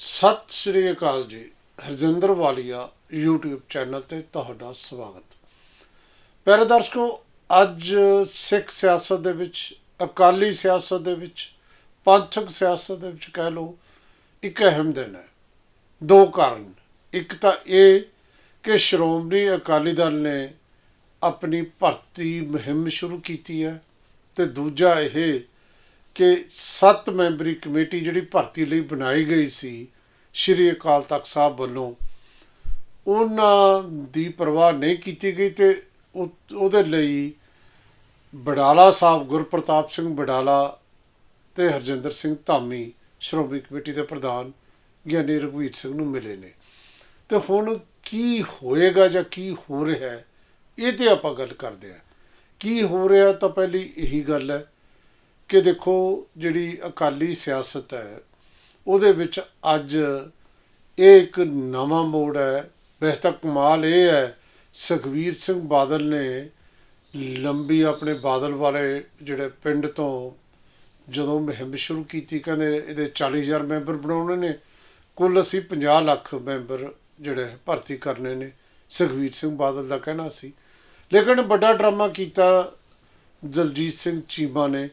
ਸਤਿ ਸ੍ਰੀ ਅਕਾਲ ਜੀ, ਹਰਜਿੰਦਰ ਵਾਲੀਆ, YouTube channel ਤੇ ਤੁਹਾਡਾ ਸਵਾਗਤ। ਪਿਆਰੇ ਦਰਸ਼ਕੋ, ਅੱਜ ਸਿੱਖ ਸਿਆਸਤ ਦੇ ਵਿੱਚ, ਅਕਾਲੀ ਸਿਆਸਤ ਦੇ ਵਿੱਚ, ਪੰਥਕ ਸਿਆਸਤ ਦੇ ਵਿੱਚ ਕਹਿ ਲਓ, ਇੱਕ ਅਹਿਮ ਦਿਨ ਹੈ। ਦੋ ਕਾਰਨ। ਇੱਕ ਤਾਂ ਇਹ ਕਿ ਸ਼੍ਰੋਮਣੀ ਅਕਾਲੀ ਦਲ ਨੇ ਆਪਣੀ ਭਰਤੀ ਮੁਹਿੰਮ ਸ਼ੁਰੂ ਕੀਤੀ ਹੈ ਤੇ ਦੂਜਾ ਇਹ ਕਿ ਸੱਤ ਮੈਂਬਰੀ ਕਮੇਟੀ ਜਿਹੜੀ ਭਰਤੀ ਲਈ ਬਣਾਈ ਗਈ ਸੀ, ਸ਼੍ਰੀ ਅਕਾਲ ਤਖਤ ਸਾਹਿਬ ਵੱਲੋਂ, ਉਹਨਾਂ ਦੀ ਪਰਵਾਹ ਨਹੀਂ ਕੀਤੀ ਗਈ ਤੇ ਉਹ- ਉਹਦੇ ਲਈ ਬਡਾਲਾ ਸਾਹਿਬ ਗੁਰਪ੍ਰਤਾਪ ਸਿੰਘ ਬਡਾਲਾ ਤੇ ਹਰਜਿੰਦਰ ਸਿੰਘ ਧਾਮੀ ਸ਼੍ਰੋਮਣੀ ਕਮੇਟੀ ਦੇ ਪ੍ਰਧਾਨ ਗਿਆਨੀ ਰਘਵੀਰ ਸਿੰਘ ਨੂੰ ਮਿਲੇ ਨੇ। ਤੇ ਹੁਣ ਕੀ ਹੋਏਗਾ ਜਾਂ ਕੀ ਹੋ ਰਿਹਾ ਹੈ, ਇਹ ਤੇ ਆਪਾਂ ਗੱਲ ਕਰਦੇ ਹਾਂ। ਕੀ ਹੋ ਰਿਹਾ ਤਾਂ ਪਹਿਲੀ ਇਹੀ ਗੱਲ ਹੈ ਕਿ ਦੇਖੋ ਜਿਹੜੀ ਅਕਾਲੀ ਸਿਆਸਤ ਹੈ, ਉਹਦੇ ਵਿੱਚ ਅੱਜ ਇਹ ਇੱਕ ਨਵਾਂ ਮੋੜ ਹੈ। ਵੈਸੇ ਤਾਂ ਕਮਾਲ ਇਹ ਹੈ ਸੁਖਵੀਰ ਸਿੰਘ ਬਾਦਲ ਨੇ ਲੰਬੀ ਆਪਣੇ ਬਾਦਲ ਵਾਲੇ ਜਿਹੜੇ ਪਿੰਡ ਤੋਂ ਜਦੋਂ ਮੁਹਿੰਮ ਸ਼ੁਰੂ ਕੀਤੀ, ਕਹਿੰਦੇ ਇਹਦੇ 40000 ਮੈਂਬਰ ਬਣਾਉਣੇ ਨੇ, ਕੁੱਲ ਅਸੀਂ 50 ਲੱਖ ਮੈਂਬਰ ਜਿਹੜੇ ਭਰਤੀ ਕਰਨੇ ਨੇ ਸੁਖਵੀਰ ਸਿੰਘ ਬਾਦਲ ਦਾ ਕਹਿਣਾ ਸੀ। ਲੇਕਿਨ ਵੱਡਾ ਡਰਾਮਾ ਕੀਤਾ ਦਲਜੀਤ ਸਿੰਘ ਚੀਮਾ ਨੇ।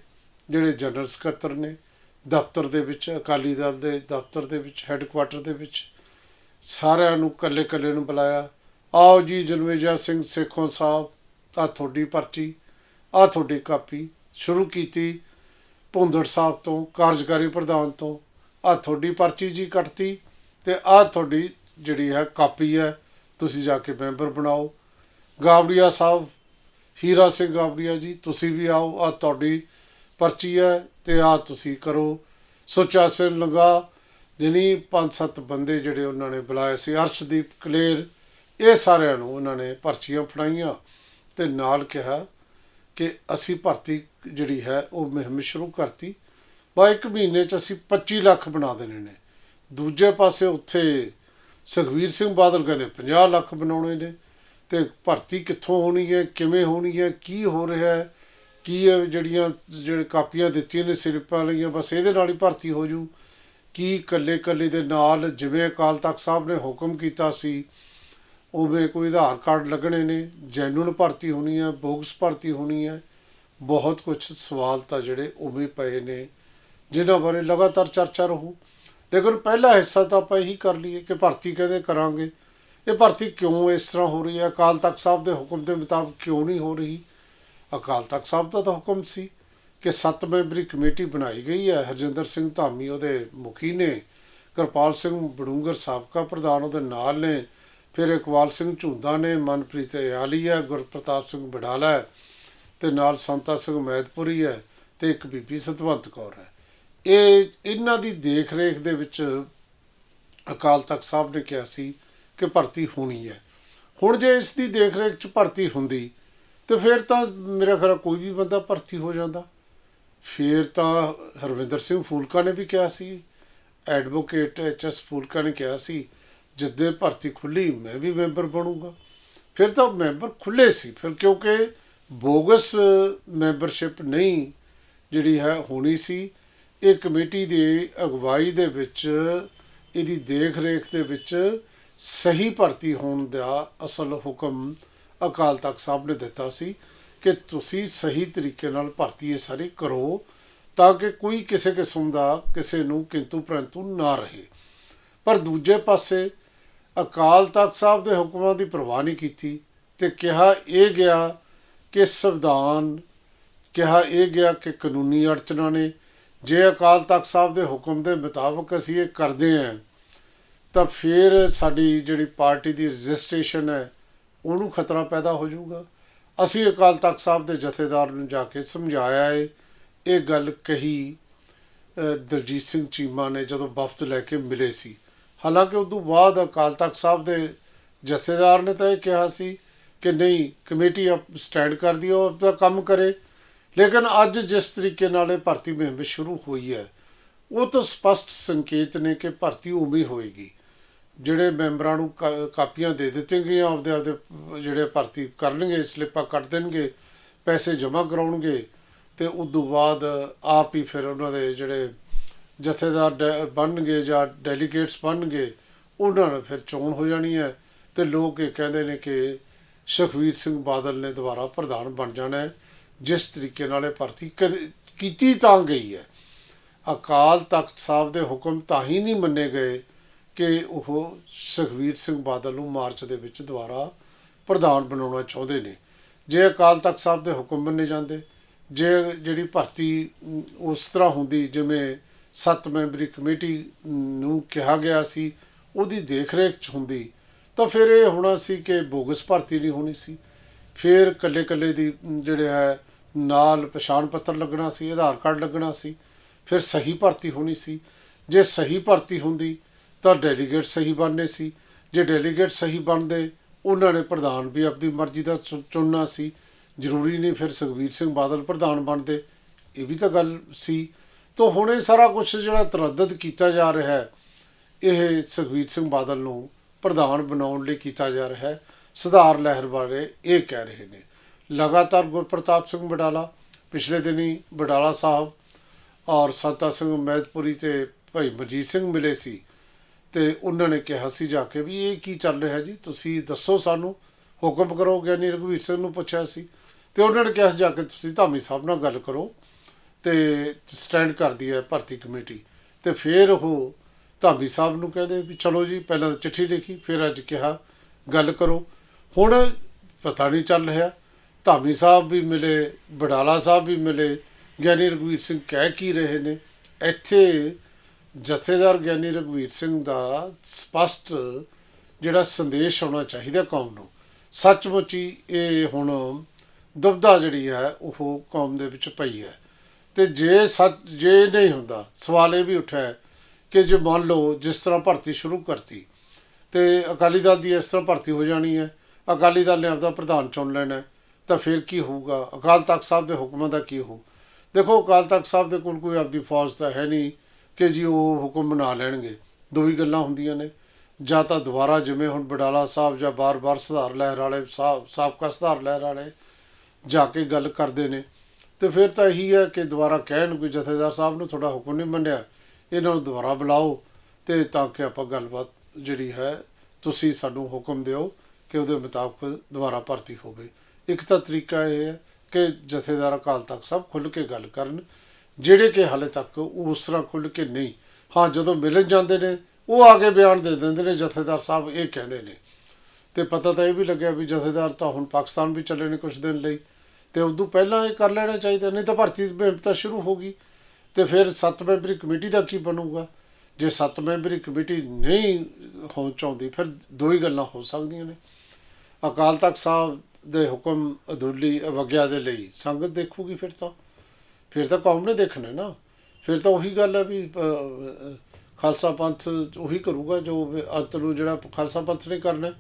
ਜਿਹੜੇ ਜਨਰਲ ਸਕੱਤਰ ਨੇ, ਦਫ਼ਤਰ ਦੇ ਵਿੱਚ, ਅਕਾਲੀ ਦਲ ਦੇ ਦਫ਼ਤਰ ਦੇ ਵਿੱਚ ਹੈੱਡਕੁਆਟਰ ਦੇ ਵਿੱਚ, ਸਾਰਿਆਂ ਨੂੰ ਕੱਲੇ ਕੱਲੇ ਨੂੰ ਬੁਲਾਇਆ। ਆਓ ਜੀ ਜਨਵੇਜਾ ਸਿੰਘ ਸੇਖੋਂ ਸਾਹਿਬ ਆ ਤੁਹਾਡੀ ਪਰਚੀ ਆ ਤੁਹਾਡੀ ਕਾਪੀ ਸ਼ੁਰੂ ਕੀਤੀ ਭੁੰਦੜ ਸਾਹਿਬ ਤੋਂ, ਕਾਰਜਕਾਰੀ ਪ੍ਰਧਾਨ ਤੋਂ। ਆ ਤੁਹਾਡੀ ਪਰਚੀ ਜੀ ਕੱਟਤੀ ਤੇ ਆ ਤੁਹਾਡੀ ਜਿਹੜੀ ਹੈ ਕਾਪੀ ਹੈ, ਤੁਸੀਂ ਜਾ ਕੇ ਮੈਂਬਰ ਬਣਾਓ। ਗਾਵੜੀਆ ਸਾਹਿਬ, ਹੀਰਾ ਸਿੰਘ ਗਾਵੜੀਆ ਜੀ, ਤੁਸੀਂ ਵੀ ਆਓ ਆ ਤੁਹਾਡੀ ਪਰਚੀ ਹੈ ਤੇ ਆ ਤੁਸੀਂ ਕਰੋ। ਸੁੱਚਾ ਸਿੰਘ ਲੰਗਾ ਜਿਹਨੀ ਪੰਜ ਸੱਤ ਬੰਦੇ ਜਿਹੜੇ ਉਹਨਾਂ ਨੇ ਬੁਲਾਏ ਸੀ, ਅਰਸ਼ਦੀਪ, ਕਲੇਰ, ਇਹ ਸਾਰਿਆਂ ਨੂੰ ਉਹਨਾਂ ਨੇ ਪਰਚੀਆਂ ਫੜਾਈਆਂ ਤੇ ਨਾਲ ਕਿਹਾ ਕਿ ਅਸੀਂ ਭਰਤੀ ਜਿਹੜੀ ਹੈ ਉਹ ਮੁਹਿੰਮ ਸ਼ੁਰੂ ਕਰਤੀ। ਬਾ ਇੱਕ ਮਹੀਨੇ ਚ ਅਸੀਂ 25 ਲੱਖ ਬਣਾ ਦੇਣੇ ਨੇ। ਦੂਜੇ ਪਾਸੇ ਉੱਥੇ ਸੁਖਵੀਰ ਸਿੰਘ ਬਾਦਲ ਕਹਿੰਦੇ 50 ਲੱਖ ਬਣਾਉਣੇ ਨੇ ਤੇ ਭਰਤੀ ਕਿੱਥੋਂ ਹੋਣੀ ਹੈ, ਕਿਵੇਂ ਹੋਣੀ ਹੈ, ਕੀ ਹੋ ਰਿਹਾ ਹੈ? ਕੀ ਜਿਹੜੀਆਂ, ਜਿਹੜੇ ਕਾਪੀਆਂ ਦਿੱਤੀਆਂ ਨੇ ਸਿਰਪਾਂ ਲਈਆਂ, ਬਸ ਇਹਦੇ ਨਾਲ ਹੀ ਭਰਤੀ ਹੋ ਜੂ। ਕੀ ਕੱਲੇ ਕੱਲੇ ਦੇ ਨਾਲ ਜਿਵੇਂ ਅਕਾਲ ਤਖਤ ਸਾਹਿਬ ਨੇ ਹੁਕਮ ਕੀਤਾ ਸੀ, ਉਵੇਂ ਕੋਈ ਆਧਾਰ ਕਾਰਡ ਲੱਗਣੇ ਨੇ, ਜੈਨੂਨ ਭਰਤੀ ਹੋਣੀ ਹੈ ਬੋਗਸ ਭਰਤੀ ਹੋਣੀ ਹੈ ਬਹੁਤ ਕੁਝ ਸਵਾਲ ਤਾਂ ਜਿਹੜੇ ਉਵੇਂ ਪਏ ਨੇ, ਜਿਨ੍ਹਾਂ ਬਾਰੇ ਲਗਾਤਾਰ ਚਰਚਾ ਰਹੂ। ਲੇਕਿਨ ਪਹਿਲਾ ਹਿੱਸਾ ਤਾਂ ਆਪਾਂ ਇਹੀ ਕਰ ਲਈਏ ਕਿ ਭਰਤੀ ਕਹਿੰਦੇ ਕਰਾਂਗੇ। ਇਹ ਭਰਤੀ ਕਿਉਂ ਇਸ ਤਰ੍ਹਾਂ ਹੋ ਰਹੀ ਹੈ? ਅਕਾਲ ਤਖਤ ਸਾਹਿਬ ਦੇ ਹੁਕਮ ਦੇ ਮੁਤਾਬਕ ਕਿਉਂ ਨਹੀਂ ਹੋ ਰਹੀ? ਅਕਾਲ ਤਖਤ ਸਾਹਿਬ ਦਾ ਤਾਂ ਹੁਕਮ ਸੀ ਕਿ ਸੱਤ ਮੈਂਬਰੀ ਕਮੇਟੀ ਬਣਾਈ ਗਈ ਹੈ। ਹਰਜਿੰਦਰ ਸਿੰਘ ਧਾਮੀ ਉਹਦੇ ਮੁਖੀ ਨੇ, ਕਿਰਪਾਲ ਸਿੰਘ ਬੜੂੰਗਰ ਸਾਬਕਾ ਪ੍ਰਧਾਨ ਉਹਦੇ ਨਾਲ ਨੇ, ਫਿਰ ਇਕਬਾਲ ਸਿੰਘ ਝੁੰਦਾ ਨੇ, ਮਨਪ੍ਰੀਤ ਯਾਲੀ ਹੈ, ਗੁਰਪ੍ਰਤਾਪ ਸਿੰਘ ਬਡਾਲਾ ਹੈ ਤੇ ਨਾਲ ਸੰਤਾ ਸਿੰਘ ਮੈਦਪੁਰੀ ਹੈ ਤੇ ਇੱਕ ਬੀਬੀ ਸਤਵੰਤ ਕੌਰ ਹੈ। ਇਹ ਇਹਨਾਂ ਦੀ ਦੇਖ ਰੇਖ ਦੇ ਵਿੱਚ ਅਕਾਲ ਤਖਤ ਸਾਹਿਬ ਨੇ ਕਿਹਾ ਸੀ ਕਿ ਭਰਤੀ ਹੋਣੀ ਹੈ। ਹੁਣ ਜੇ ਇਸ ਦੀ ਦੇਖ ਰੇਖ ਚ ਭਰਤੀ ਹੁੰਦੀ ਤੇ ਫਿਰ ਤਾਂ ਮੇਰਾ ਖਿਆਲ ਕੋਈ ਵੀ ਬੰਦਾ ਭਰਤੀ ਹੋ ਜਾਂਦਾ। ਫਿਰ ਤਾਂ ਹਰਵਿੰਦਰ ਸਿੰਘ ਫੂਲਕਾ ਨੇ ਵੀ ਕਿਹਾ ਸੀ, ਐਡਵੋਕੇਟ ਐਚਐਸ ਫੂਲਕਾ ਨੇ ਕਿਹਾ ਸੀ ਜਿੱਦੇ ਭਰਤੀ ਖੁੱਲੀ ਮੈਂ ਵੀ ਮੈਂਬਰ ਬਣੂੰਗਾ। ਫਿਰ ਤਾਂ ਮੈਂਬਰ ਖੁੱਲੇ ਸੀ, ਫਿਰ ਕਿਉਂਕਿ ਬੋਗਸ ਮੈਂਬਰਸ਼ਿਪ ਨਹੀਂ ਜਿਹੜੀ ਹੈ ਹੋਣੀ ਸੀ, ਇਹ ਕਮੇਟੀ ਦੀ ਅਗਵਾਈ ਦੇ ਵਿੱਚ, ਇਹਦੀ ਦੇਖ ਰੇਖ ਦੇ ਵਿੱਚ ਸਹੀ ਭਰਤੀ ਹੋਣ ਦਾ ਅਸਲ ਹੁਕਮ ਅਕਾਲ ਤਖਤ ਸਾਹਿਬ ਨੇ ਦਿੱਤਾ ਸੀ ਕਿ ਤੁਸੀਂ ਸਹੀ ਤਰੀਕੇ ਨਾਲ ਭਰਤੀ ਇਹ ਸਾਰੀ ਕਰੋ ਤਾਂ ਕਿ ਕੋਈ ਕਿਸੇ ਕਿਸਮ ਦਾ ਕਿਸੇ ਨੂੰ ਕਿੰਤੂ ਪ੍ਰੰਤੂ ਨਾ ਰਹੇ। ਪਰ ਦੂਜੇ ਪਾਸੇ ਅਕਾਲ ਤਖਤ ਸਾਹਿਬ ਦੇ ਹੁਕਮਾਂ ਦੀ ਪਰਵਾਹ ਨਹੀਂ ਕੀਤੀ ਤੇ ਕਿਹਾ ਇਹ ਗਿਆ ਕਿ ਸੰਵਿਧਾਨ, ਕਿਹਾ ਇਹ ਗਿਆ ਕਿ ਕਾਨੂੰਨੀ ਅੜਚਨਾਂ ਨੇ, ਜੇ ਅਕਾਲ ਤਖਤ ਸਾਹਿਬ ਦੇ ਹੁਕਮ ਦੇ ਮੁਤਾਬਕ ਅਸੀਂ ਇਹ ਕਰਦੇ ਹਾਂ, ਤਾਂ ਫਿਰ ਸਾਡੀ ਜਿਹੜੀ ਪਾਰਟੀ ਦੀ ਰਜਿਸਟ੍ਰੇਸ਼ਨ ਹੈ ਉਹਨੂੰ ਖਤਰਾ ਪੈਦਾ ਹੋ ਜਾਊਗਾ। ਅਸੀਂ ਅਕਾਲ ਤਖਤ ਸਾਹਿਬ ਦੇ ਜਥੇਦਾਰ ਨੂੰ ਜਾ ਕੇ ਸਮਝਾਇਆ ਹੈ ਇਹ ਗੱਲ ਕਹੀ ਦਲਜੀਤ ਸਿੰਘ ਚੀਮਾ ਨੇ ਜਦੋਂ ਵਫਦ ਲੈ ਕੇ ਮਿਲੇ ਸੀ। ਹਾਲਾਂਕਿ ਉਸ ਤੋਂ ਬਾਅਦ ਅਕਾਲ ਤਖਤ ਸਾਹਿਬ ਦੇ ਜਥੇਦਾਰ ਨੇ ਤਾਂ ਇਹ ਕਿਹਾ ਸੀ ਕਿ ਨਹੀਂ, ਕਮੇਟੀ ਆਪ ਸਟੈਂਡ ਕਰਦੀ ਉਹ ਆਪਦਾ ਕੰਮ ਕਰੇ। ਲੇਕਿਨ ਅੱਜ ਜਿਸ ਤਰੀਕੇ ਨਾਲ ਇਹ ਭਰਤੀ ਮੁਹਿੰਮ ਸ਼ੁਰੂ ਹੋਈ ਹੈ, ਉਹ ਤਾਂ ਸਪਸ਼ਟ ਸੰਕੇਤ ਨੇ ਕਿ ਭਰਤੀ ਉਵੇਂ ਹੋਏਗੀ। ਜਿਹੜੇ ਮੈਂਬਰਾਂ ਨੂੰ ਕਾ- ਕਾਪੀਆਂ ਦੇ ਦਿੱਤੀਆਂ ਗਈਆਂ, ਆਪਦੇ ਆਪਦੇ ਜਿਹੜੇ ਭਰਤੀ ਕਰਨਗੇ ਸਲਿੱਪਾਂ ਕੱਟ ਦੇਣਗੇ, ਪੈਸੇ ਜਮ੍ਹਾਂ ਕਰਾਉਣਗੇ, ਤੇ ਉਸ ਤੋਂ ਬਾਅਦ ਆਪ ਹੀ ਫਿਰ ਉਹਨਾਂ ਦੇ ਜਿਹੜੇ ਜਥੇਦਾਰ ਡੈ- ਬਣਨਗੇ ਜਾਂ ਡੈਲੀਗੇਟਸ ਬਣਨਗੇ, ਉਹਨਾਂ ਨਾਲ ਫਿਰ ਚੋਣ ਹੋ ਜਾਣੀ ਹੈ। ਤੇ ਲੋਕ ਇਹ ਕਹਿੰਦੇ ਨੇ ਕਿ ਸੁਖਵੀਰ ਸਿੰਘ ਬਾਦਲ ਨੇ ਦੁਬਾਰਾ ਪ੍ਰਧਾਨ ਬਣ ਜਾਣਾ ਹੈ। ਜਿਸ ਤਰੀਕੇ ਨਾਲ ਇਹ ਭਰਤੀ ਕਰ- ਕੀਤੀ ਤਾਂ ਗਈ ਹੈ। ਅਕਾਲ ਤਖਤ ਸਾਹਿਬ ਦੇ ਹੁਕਮ ਤਾਂ ਹੀ ਨਹੀਂ ਮੰਨੇ ਗਏ ਕਿ ਉਹ ਸੁਖਵੀਰ ਸਿੰਘ ਬਾਦਲ ਨੂੰ ਮਾਰਚ ਦੇ ਵਿੱਚ ਦੁਬਾਰਾ ਪ੍ਰਧਾਨ ਬਣਾਉਣਾ ਚਾਹੁੰਦੇ ਨੇ। ਜੇ ਅਕਾਲ ਤਖਤ ਸਾਹਿਬ ਦੇ ਹੁਕਮ ਮੰਨੇ ਜਾਂਦੇ, ਜੇ ਜਿਹੜੀ ਭਰਤੀ ਉਸ ਤਰ੍ਹਾਂ ਹੁੰਦੀ ਜਿਵੇਂ ਸੱਤ ਮੈਂਬਰੀ ਕਮੇਟੀ ਨੂੰ ਕਿਹਾ ਗਿਆ ਸੀ, ਉਹਦੀ ਦੇਖਰੇਖ ਚ ਹੁੰਦੀ, ਤਾਂ ਫਿਰ ਇਹ ਹੋਣਾ ਸੀ ਕਿ ਬੋਗਸ ਭਰਤੀ ਨਹੀਂ ਹੋਣੀ ਸੀ। ਫਿਰ ਕੱਲੇ ਕੱਲੇ ਦੀ ਜਿਹੜੇ ਹੈ, ਨਾਲ ਪਛਾਣ ਪੱਤਰ ਲੱਗਣਾ ਸੀ, ਆਧਾਰ ਕਾਰਡ ਲੱਗਣਾ ਸੀ, ਫਿਰ ਸਹੀ ਭਰਤੀ ਹੋਣੀ ਸੀ। ਜੇ ਸਹੀ ਭਰਤੀ ਹੁੰਦੀ ਤਾਂ ਡੈਲੀਗੇਟ ਸਹੀ ਬਣਨੇ ਸੀ। ਜੇ ਡੈਲੀਗੇਟ ਸਹੀ ਬਣਦੇ, ਉਹਨਾਂ ਨੇ ਪ੍ਰਧਾਨ ਵੀ ਆਪਣੀ ਮਰਜ਼ੀ ਦਾ ਚੁ- ਚੁਣਨਾ ਸੀ। ਜ਼ਰੂਰੀ ਨਹੀਂ ਫਿਰ ਸੁਖਬੀਰ ਸਿੰਘ ਬਾਦਲ ਪ੍ਰਧਾਨ ਬਣਦੇ। ਇਹ ਵੀ ਤਾਂ ਗੱਲ ਸੀ। ਤਾਂ ਹੁਣ ਇਹ ਸਾਰਾ ਕੁਝ ਜਿਹੜਾ ਤਰੱਦਦ ਕੀਤਾ ਜਾ ਰਿਹਾ ਹੈ, ਇਹ ਸੁਖਬੀਰ ਸਿੰਘ ਬਾਦਲ ਨੂੰ ਪ੍ਰਧਾਨ ਬਣਾਉਣ ਲਈ ਕੀਤਾ ਜਾ ਰਿਹਾ ਹੈ। ਸੁਧਾਰ ਲਹਿਰ ਬਾਰੇ ਇਹ ਕਹਿ ਰਹੇ ਨੇ। ਲਗਾਤਾਰ ਗੁਰਪ੍ਰਤਾਪ ਸਿੰਘ ਬਡਾਲਾ ਪਿਛਲੇ ਦਿਨੀ ਬਡਾਲਾ ਸਾਹਿਬ ਔਰ ਸੰਤਾ ਸਿੰਘ ਮਹਿਤਪੁਰੀ ਤੇ ਭਾਈ ਮਜੀਤ ਸਿੰਘ ਮਿਲੇ ਸੀ। ਤੇ ਉਹਨਾਂ ਨੇ ਕਿਹਾ ਸੀ ਜਾ ਕੇ ਵੀ ਇਹ ਕੀ ਚੱਲ ਰਿਹਾ ਜੀ? ਤੁਸੀਂ ਦੱਸੋ ਸਾਨੂੰ। ਹੁਕਮ ਕਰੋ ਗਿਆਨੀ ਰਘਵੀਰ ਸਿੰਘ ਨੂੰ ਪੁੱਛਿਆ ਸੀ। ਤੇ ਉਹਨਾਂ ਨੇ ਕਿਹਾ ਸੀ ਜਾ ਕੇ ਤੁਸੀਂ ਧਾਮੀ ਸਾਹਿਬ ਨਾਲ ਗੱਲ ਕਰੋ ਤੇ ਸਟੈਂਡ ਕਰਦੀ ਹੈ ਭਰਤੀ ਕਮੇਟੀ। ਤੇ ਫਿਰ ਉਹ ਧਾਮੀ ਸਾਹਿਬ ਨੂੰ ਕਹਿੰਦੇ ਵੀ ਚਲੋ ਜੀ, ਪਹਿਲਾਂ ਤਾਂ ਚਿੱਠੀ ਲਿਖੀ, ਫਿਰ ਅੱਜ ਕਿਹਾ ਗੱਲ ਕਰੋ। ਹੁਣ ਪਤਾ ਨਹੀਂ ਚੱਲ ਰਿਹਾ। ਧਾਮੀ ਸਾਹਿਬ ਵੀ ਮਿਲੇ, ਬਡਾਲਾ ਸਾਹਿਬ ਵੀ ਮਿਲੇ, ਗਿਆਨੀ ਰਘਵੀਰ ਸਿੰਘ ਕਹਿ ਕੀ ਰਹੇ ਨੇ? ਇੱਥੇ ਜਥੇਦਾਰ ਗਿਆਨੀ ਰਘਵੀਰ ਸਿੰਘ ਦਾ ਸਪਸ਼ਟ ਜਿਹੜਾ ਸੰਦੇਸ਼ ਹੋਣਾ ਚਾਹੀਦਾ ਕੌਮ ਨੂੰ। ਸੱਚਮੁੱਚ ਹੀ ਇਹ ਹੁਣ ਦੁਬਦਾ ਜਿਹੜੀ ਹੈ, ਉਹ ਕੌਮ ਦੇ ਵਿੱਚ ਪਈ ਹੈ। ਤੇ ਜੇ ਸੱਚ, ਜੇ ਨਹੀਂ ਹੁੰਦਾ, ਸਵਾਲ ਇਹ ਵੀ ਉੱਠਿਆ ਕਿ ਜੇ ਮੰਨ ਲਓ ਜਿਸ ਤਰ੍ਹਾਂ ਭਰਤੀ ਸ਼ੁਰੂ ਕਰਤੀ, ਤੇ ਅਕਾਲੀ ਦਲ ਦੀ ਇਸ ਤਰ੍ਹਾਂ ਭਰਤੀ ਹੋ ਜਾਣੀ ਹੈ, ਅਕਾਲੀ ਦਲ ਨੇ ਆਪਦਾ ਪ੍ਰਧਾਨ ਚੁਣ ਲੈਣਾ ਤਾਂ ਫਿਰ ਕੀ ਹੋਊਗਾ? ਅਕਾਲ ਤਖਤ ਸਾਹਿਬ ਦੇ ਹੁਕਮਾਂ ਦਾ ਕੀ ਹੋਊ? ਦੇਖੋ, ਅਕਾਲ ਤਖਤ ਸਾਹਿਬ ਦੇ ਕੋਲ ਕੋਈ ਆਪਦੀ ਫੌਜ ਤਾਂ ਹੈ ਨਹੀਂ। ਕਿ ਜੀ ਉਹ ਹੁਕਮ ਬਣਾ ਲੈਣਗੇ। ਦੋ ਹੀ ਗੱਲਾਂ ਹੁੰਦੀਆਂ ਨੇ। ਜਾਂ ਤਾਂ ਦੁਬਾਰਾ ਜਿਵੇਂ ਹੁਣ ਬਡਾਲਾ ਸਾਹਿਬ ਜਾਂ ਬਾਰ-ਬਾਰ ਸੁਧਾਰ ਲਹਿਰ ਵਾਲੇ ਸਾਹਿਬ, ਸਾਬਕਾ ਸੁਧਾਰ ਲਹਿਰ ਵਾਲੇ ਜਾ ਕੇ ਗੱਲ ਕਰਦੇ ਨੇ। ਤੇ ਫਿਰ ਤਾਂ ਇਹੀ ਹੈ ਕਿ ਦੁਬਾਰਾ ਕਹਿਣ ਕੋਈ ਜਥੇਦਾਰ ਸਾਹਿਬ ਨੂੰ ਤੁਹਾਡਾ ਹੁਕਮ ਨਹੀਂ ਮੰਨਿਆ, ਇਹਨਾਂ ਨੂੰ ਦੁਬਾਰਾ ਬੁਲਾਓ ਤੇ ਤਾਂ ਕਿ ਆਪਾਂ ਗੱਲਬਾਤ ਜਿਹੜੀ ਹੈ, ਤੁਸੀਂ ਸਾਨੂੰ ਹੁਕਮ ਦਿਓ ਕਿ ਉਹਦੇ ਮੁਤਾਬਕ ਦੁਬਾਰਾ ਭਰਤੀ ਹੋਵੇ। ਇੱਕ ਤਾਂ ਤਰੀਕਾ ਇਹ ਹੈ ਕਿ ਜਥੇਦਾਰ ਅਕਾਲ ਤਖਤ ਸਾਹਿਬ ਖੁੱਲ੍ਹ ਕੇ ਗੱਲ ਕਰਨ ਜਿਹੜੇ ਕਿ ਹਾਲੇ ਤੱਕ ਉਸ ਤਰ੍ਹਾਂ ਖੁੱਲ੍ਹ ਕੇ ਨਹੀਂ। ਹਾਂ, ਜਦੋਂ ਮਿਲਣ ਜਾਂਦੇ ਨੇ, ਉਹ ਆ ਕੇ ਬਿਆਨ ਦੇ ਦਿੰਦੇ ਨੇ, ਜਥੇਦਾਰ ਸਾਹਿਬ ਇਹ ਕਹਿੰਦੇ ਨੇ। ਤੇ ਪਤਾ ਤਾਂ ਇਹ ਵੀ ਲੱਗਿਆ ਵੀ ਜਥੇਦਾਰ ਤਾਂ ਹੁਣ ਪਾਕਿਸਤਾਨ ਵੀ ਚੱਲੇ ਨੇ ਕੁਝ ਦਿਨ ਲਈ। ਤੇ ਉਦੋਂ ਪਹਿਲਾਂ ਇਹ ਕਰ ਲੈਣਾ ਚਾਹੀਦਾ, ਨਹੀਂ ਤਾਂ ਭਰਤੀ ਮੁਹਿੰਮ ਤਾਂ ਸ਼ੁਰੂ ਹੋ ਗਈ। ਤੇ ਫਿਰ ਸੱਤ ਮੈਂਬਰੀ ਕਮੇਟੀ ਦਾ ਕੀ ਬਣੂਗਾ? ਜੇ ਸੱਤ ਮੈਂਬਰੀ ਕਮੇਟੀ ਨਹੀਂ ਹੋ ਚਾਹੁੰਦੀ, ਫਿਰ ਦੋ ਹੀ ਗੱਲਾਂ ਹੋ ਸਕਦੀਆਂ ਨੇ। ਅਕਾਲ ਤਖਤ ਸਾਹਿਬ ਦੇ ਹੁਕਮ ਅਦੁੱਲੀ ਅਵਗਿਆ ਦੇ ਲਈ ਸੰਗਤ ਦੇਖੂਗੀ ਫਿਰ ਤਾਂ। ਫਿਰ ਤਾਂ ਕੌਮ ਨੇ ਦੇਖਣਾ ਨਾ। ਫਿਰ ਤਾਂ ਉਹੀ ਗੱਲ ਹੈ ਵੀ ਖਾਲਸਾ ਪੰਥ ਉਹੀ ਕਰੂਗਾ ਜੋ ਅੰਤ ਨੂੰ ਜਿਹੜਾ ਖਾਲਸਾ ਪੰਥ ਨੇ ਕਰਨਾ।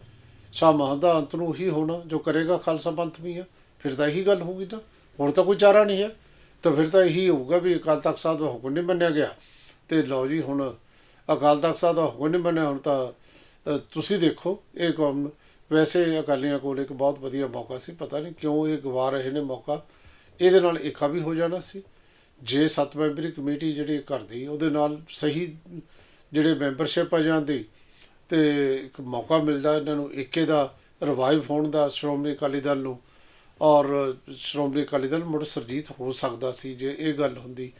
ਸ਼ਾਹ ਮਹਾਂ ਦਾ ਅੰਤ ਨੂੰ ਉਹੀ ਹੋਣਾ, ਜੋ ਕਰੇਗਾ ਖਾਲਸਾ ਪੰਥ ਵੀ ਆ। ਫਿਰ ਤਾਂ ਇਹੀ ਗੱਲ ਹੋਊਗੀ ਤਾਂ ਹੁਣ ਤਾਂ ਕੋਈ ਚਾਰਾ ਨਹੀਂ ਹੈ ਤਾਂ ਫਿਰ ਤਾਂ ਇਹੀ ਹੋਊਗਾ ਵੀ ਅਕਾਲ ਤਖਤ ਸਾਹਿਬ ਦਾ ਹੁਕਮ ਨਹੀਂ ਮੰਨਿਆ ਗਿਆ। ਤੇ ਲਓ ਜੀ ਹੁਣ, ਅਕਾਲ ਤਖਤ ਸਾਹਿਬ ਦਾ ਹੁਕਮ ਨਹੀਂ ਮੰਨਿਆ, ਹੁਣ ਤਾਂ ਤੁਸੀਂ ਦੇਖੋ ਇਹ ਕੌਮ। ਵੈਸੇ ਅਕਾਲੀਆਂ ਕੋਲ ਇੱਕ ਬਹੁਤ ਵਧੀਆ ਮੌਕਾ ਸੀ, ਪਤਾ ਨਹੀਂ ਕਿਉਂ ਇਹ ਗਵਾ ਰਹੇ ਨੇ ਮੌਕਾ। ਇਹਦੇ ਨਾਲ ਏਕਾ ਵੀ ਹੋ ਜਾਣਾ ਸੀ। ਜੇ ਸੱਤ ਮੈਂਬਰੀ ਕਮੇਟੀ ਜਿਹੜੀ ਕਰਦੀ ਉਹਦੇ ਨਾਲ ਸਹੀ ਜਿਹੜੇ ਮੈਂਬਰਸ਼ਿਪ ਆ ਜਾਂਦੀ ਤੇ ਇੱਕ ਮੌਕਾ ਮਿਲਦਾ ਇਹਨਾਂ ਨੂੰ ਏਕੇ ਦਾ ਰਿਵਾਈਵ ਹੋਣ ਦਾ ਸ਼੍ਰੋਮਣੀ ਅਕਾਲੀ ਦਲ ਨੂੰ, ਔਰ ਸ਼੍ਰੋਮਣੀ ਅਕਾਲੀ ਦਲ ਮੁੜ ਸਰਜੀਤ ਹੋ ਸਕਦਾ ਸੀ ਜੇ ਇਹ ਗੱਲ ਹੁੰਦੀ।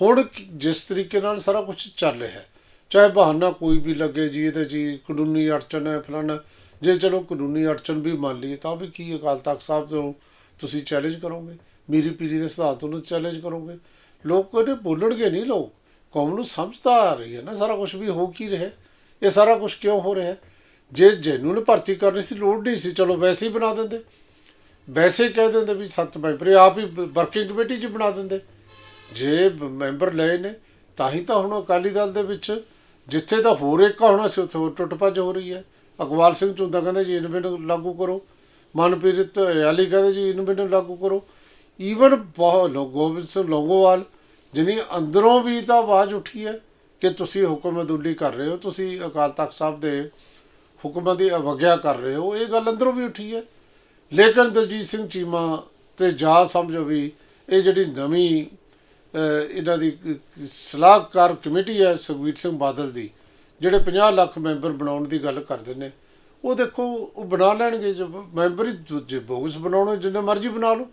ਹੁਣ ਜਿਸ ਤਰੀਕੇ ਨਾਲ ਸਾਰਾ ਕੁਝ ਚੱਲ ਰਿਹਾ ਹੈ, ਚਾਹੇ ਬਹਾਨਾ ਕੋਈ ਵੀ ਲੱਗੇ, ਜੀ ਇਹਦੇ ਜੀ ਕਾਨੂੰਨੀ ਅੜਚਨ ਹੈ ਫਲਾਣਾ, ਜੇ ਚਲੋ ਕਾਨੂੰਨੀ ਅੜਚਨ ਵੀ ਮੰਨ ਲਈਏ, ਤਾਂ ਵੀ ਕੀ ਅਕਾਲ ਤਖਤ ਸਾਹਿਬ ਤੋਂ ਤੁਸੀਂ ਚੈਲੰਜ ਕਰੋਗੇ? ਮੀਰੀ ਪੀਰੀ ਦੇ ਸਿਧਾਂਤ ਨੂੰ ਚੈਲੰਜ ਕਰੋਗੇ। ਲੋਕ ਕਹਿੰਦੇ ਬੋਲਣਗੇ ਨਹੀਂ ਲੋਕ। ਕੌਮ ਨੂੰ ਸਮਝ ਤਾਂ ਆ ਰਹੀ ਹੈ ਨਾ, ਸਾਰਾ ਕੁਝ ਵੀ ਹੋ ਕੀ ਰਿਹਾ ਇਹ ਸਾਰਾ ਕੁਝ ਕਿਉਂ ਹੋ ਰਿਹਾ ਜੇ ਜੈਨੂਨ ਭਰਤੀ ਕਰਨੀ ਸੀ, ਲੋੜ ਨਹੀਂ ਸੀ, ਚਲੋ ਵੈਸੇ ਹੀ ਬਣਾ ਦਿੰਦੇ। ਵੈਸੇ ਹੀ ਕਹਿ ਦਿੰਦੇ ਵੀ ਸੱਤ ਮੈਂਬਰ, ਇਹ ਆਪ ਹੀ ਵਰਕਿੰਗ ਕਮੇਟੀ 'ਚ ਬਣਾ ਦਿੰਦੇ। ਜੇ ਮੈਂਬਰ ਲਏ ਨੇ, ਤਾਂ ਹੀ ਤਾਂ ਹੁਣ ਅਕਾਲੀ ਦਲ ਦੇ ਵਿੱਚ ਜਿੱਥੇ ਤਾਂ ਹੋਰ ਏਕਾ ਹੋਣਾ ਸੀ, ਉੱਥੇ ਹੋਰ ਟੁੱਟ ਭੱਜ ਹੋ ਰਹੀ ਹੈ। ਅਕਵਾਲ ਸਿੰਘ ਝੁੰਦਾ ਕਹਿੰਦੇ ਜੀ ਇਨਵੈਂਟ ਲਾਗੂ ਕਰੋ। ਮਨਪ੍ਰੀਤ ਅਲੀ ਕਹਿੰਦੇ ਜੀ ਇਨਵੈਂਟ ਲਾਗੂ ਕਰੋ। ਈਵਨ ਬਹੁਤ ਗੋਬਿੰਦ ਸਿੰਘ ਲੌਂਗੋਵਾਲ ਜਿਹਨੀ ਅੰਦਰੋਂ ਵੀ ਤਾਂ ਆਵਾਜ਼ ਉੱਠੀ ਹੈ ਕਿ ਤੁਸੀਂ ਹੁਕਮ ਅਦੁੱਲੀ ਕਰ ਰਹੇ ਹੋ, ਤੁਸੀਂ ਅਕਾਲ ਤਖਤ ਸਾਹਿਬ ਦੇ ਹੁਕਮਾਂ ਦੀ ਅਵਗਿਆ ਕਰ ਰਹੇ ਹੋ, ਇਹ ਗੱਲ ਅੰਦਰੋਂ ਵੀ ਉੱਠੀ ਹੈ। ਲੇਕਿਨ ਦਲਜੀਤ ਸਿੰਘ ਚੀਮਾ ਤੇ ਜਾ ਸਮਝੋ ਵੀ ਇਹ ਜਿਹੜੀ ਨਵੀਂ ਇਹਨਾਂ ਦੀ ਸਲਾਹਕਾਰ ਕਮੇਟੀ ਹੈ ਸੁਖਬੀਰ ਸਿੰਘ ਬਾਦਲ ਦੀ, ਜਿਹੜੇ 50 ਲੱਖ ਮੈਂਬਰ ਬਣਾਉਣ ਦੀ ਗੱਲ ਕਰਦੇ ਨੇ, ਉਹ ਦੇਖੋ ਉਹ ਬਣਾ ਲੈਣਗੇ, ਜੇ ਮੈਂਬਰ ਹੀ ਦੂਜੇ ਬੋਗਸ ਬਣਾਉਣੇ, ਜਿੰਨੇ ਮਰਜ਼ੀ ਬਣਾ ਲਓ।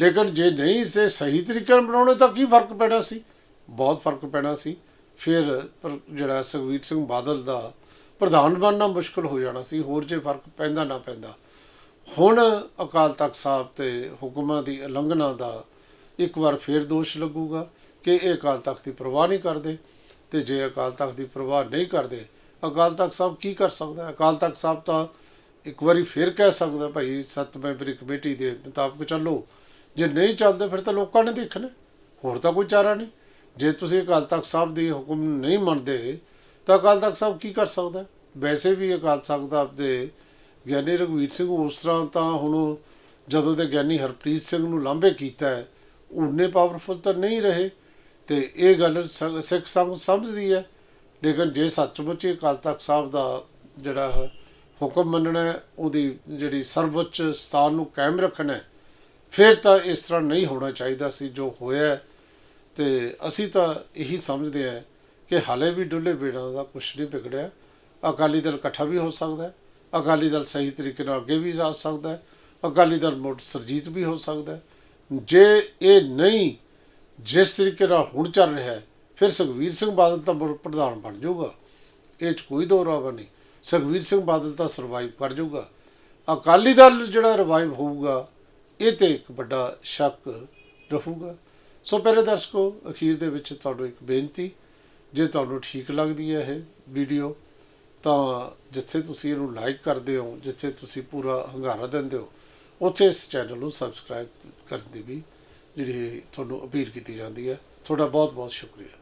ਲੇਕਿਨ ਜੇ ਨਹੀਂ ਇਸੇ ਸਹੀ ਤਰੀਕੇ ਨਾਲ ਬਣਾਉਣੇ ਤਾਂ ਕੀ ਫ਼ਰਕ ਪੈਣਾ ਸੀ? ਬਹੁਤ ਫ਼ਰਕ ਪੈਣਾ ਸੀ। ਫਿਰ ਪਰ ਜਿਹੜਾ ਸੁਖਬੀਰ ਸਿੰਘ ਬਾਦਲ ਦਾ ਪ੍ਰਧਾਨ ਬਣਨਾ ਮੁਸ਼ਕਲ ਹੋ ਜਾਣਾ ਸੀ। ਹੋਰ ਜੇ ਫ਼ਰਕ ਪੈਂਦਾ ਨਾ ਪੈਂਦਾ। ਹੁਣ ਅਕਾਲ ਤਖਤ ਸਾਹਿਬ ਤੇ ਹੁਕਮਾਂ ਦੀ ਉਲੰਘਣਾ ਦਾ ਇੱਕ ਵਾਰ ਫੇਰ ਦੋਸ਼ ਲੱਗੂਗਾ ਕਿ ਇਹ ਅਕਾਲ ਤਖਤ ਦੀ ਪਰਵਾਹ ਨਹੀਂ ਕਰਦੇ ਤੇ ਜੇ ਅਕਾਲ ਤਖਤ ਦੀ ਪਰਵਾਹ ਨਹੀਂ ਕਰਦੇ, ਅਕਾਲ ਤਖਤ ਸਾਹਿਬ ਕੀ ਕਰ ਸਕਦਾ? ਹੈ? ਅਕਾਲ ਤਖਤ ਸਾਹਿਬ ਤਾਂ ਇੱਕ ਵਾਰੀ ਫੇਰ ਕਹਿ ਸਕਦਾ, ਭਾਈ ਸੱਤ ਮੈਂਬਰੀ ਕਮੇਟੀ ਦੇ ਮੁਤਾਬਕ ਚੱਲੋ। ਜੇ ਨਹੀਂ ਚੱਲਦੇ ਫਿਰ ਤਾਂ ਲੋਕਾਂ ਨੇ ਦੇਖਣਾ ਹੋਰ ਤਾਂ ਕੋਈ ਚਾਰਾ ਨਹੀਂ। ਜੇ ਤੁਸੀਂ ਅਕਾਲ ਤਖਤ ਸਾਹਿਬ ਦੇ ਹੁਕਮ ਨਹੀਂ ਮੰਨਦੇ, ਤਾਂ ਅਕਾਲ ਤਖਤ ਸਾਹਿਬ ਕੀ ਕਰ ਸਕਦਾ? ਵੈਸੇ ਵੀ ਅਕਾਲ ਤਖਤ ਸਾਹਿਬ ਦੇ ਗਿਆਨੀ ਰਘਵੀਰ ਸਿੰਘ ਉਸ ਤਰ੍ਹਾਂ ਤਾਂ ਹੁਣ ਜਦੋਂ ਦੇ ਗਿਆਨੀ ਹਰਪ੍ਰੀਤ ਸਿੰਘ ਨੂੰ ਲਾਂਭੇ ਕੀਤਾ ਹੈ ਉਨੇ ਪਾਵਰਫੁਲ ਤਾਂ ਨਹੀਂ ਰਹੇ। ਤੇ ਇਹ ਗੱਲ ਸ- ਸਿੱਖ ਸੰਗ ਸਮਝਦੀ ਹੈ। ਲੇਕਿਨ ਜੇ ਸੱਚਮੁੱਚ ਹੀ ਅਕਾਲ ਤਖਤ ਸਾਹਿਬ ਦਾ ਜਿਹੜਾ ਹੁਕਮ ਮੰਨਣਾ ਹੈ, ਉਹਦੀ ਜਿਹੜੀ ਸਰਵਉੱਚ ਸਥਾਨ ਨੂੰ ਕਾਇਮ ਰੱਖਣਾ ਹੈ ਫਿਰ ਤਾਂ ਇਸ ਤਰ੍ਹਾਂ ਨਹੀਂ ਹੋਣਾ ਚਾਹੀਦਾ ਸੀ ਜੋ ਹੋਇਆ ਹੈ। ਤੇ ਅਸੀਂ ਤਾਂ ਇਹੀ ਸਮਝਦੇ ਹਾਂ ਕਿ ਹਾਲੇ ਵੀ ਡੁੱਲੇ ਬੇੜਾਂ ਦਾ ਕੁਝ ਨਹੀਂ ਵਿਗੜਿਆ। ਅਕਾਲੀ ਦਲ ਇਕੱਠਾ ਵੀ ਹੋ ਸਕਦਾ ਅਕਾਲੀ ਦਲ ਸਹੀ ਤਰੀਕੇ ਨਾਲ ਅੱਗੇ ਵੀ ਜਾ ਸਕਦਾ ਅਕਾਲੀ ਦਲ ਮੁੜ ਸਰਜੀਤ ਵੀ ਹੋ ਸਕਦਾ ਜੇ ਇਹ ਨਹੀਂ ਜਿਸ ਤਰੀਕੇ ਨਾਲ ਹੁਣ ਚੱਲ ਰਿਹਾ ਹੈ, ਫਿਰ ਸੁਖਵੀਰ ਸਿੰਘ ਬਾਦਲ ਤਾਂ ਮੁੜ ਪ੍ਰਧਾਨ ਬਣ ਜਾਊਗਾ। ਇਹ 'ਚ ਕੋਈ ਦੋ ਰਾਵਾ ਨਹੀਂ। ਸੁਖਵੀਰ ਸਿੰਘ ਬਾਦਲ ਤਾਂ ਸਰਵਾਈਵ ਕਰ ਜਾਊਗਾ। ਅਕਾਲੀ ਦਲ ਜਿਹੜਾ ਰਿਵਾਈਵ ਹੋਊਗਾ ਇਹ ਤੇ ਇੱਕ ਵੱਡਾ ਸ਼ੱਕ ਰਹੂਗਾ। ਸੋ ਪਿਆਰੇ ਦਰਸ਼ਕੋ, ਅਖੀਰ ਦੇ ਵਿੱਚ ਤੁਹਾਨੂੰ ਇੱਕ ਬੇਨਤੀ, ਜੇ ਤੁਹਾਨੂੰ ਠੀਕ ਲੱਗਦੀ ਹੈ ਇਹ ਵੀਡੀਓ, ਤਾਂ ਜਿੱਥੇ ਤੁਸੀਂ ਇਹਨੂੰ ਲਾਈਕ ਕਰਦੇ ਹੋ, ਜਿੱਥੇ ਤੁਸੀਂ ਪੂਰਾ ਹੰਗਾਰਾ ਦਿੰਦੇ ਹੋ, ਉੱਥੇ ਇਸ ਚੈਨਲ ਨੂੰ ਸਬਸਕ੍ਰਾਈਬ ਕਰਨ ਦੀ ਵੀ ਜਿਹੜੀ ਤੁਹਾਨੂੰ ਅਪੀਲ ਕੀਤੀ ਜਾਂਦੀ ਹੈ। ਤੁਹਾਡਾ ਬਹੁਤ ਬਹੁਤ ਸ਼ੁਕਰੀਆ।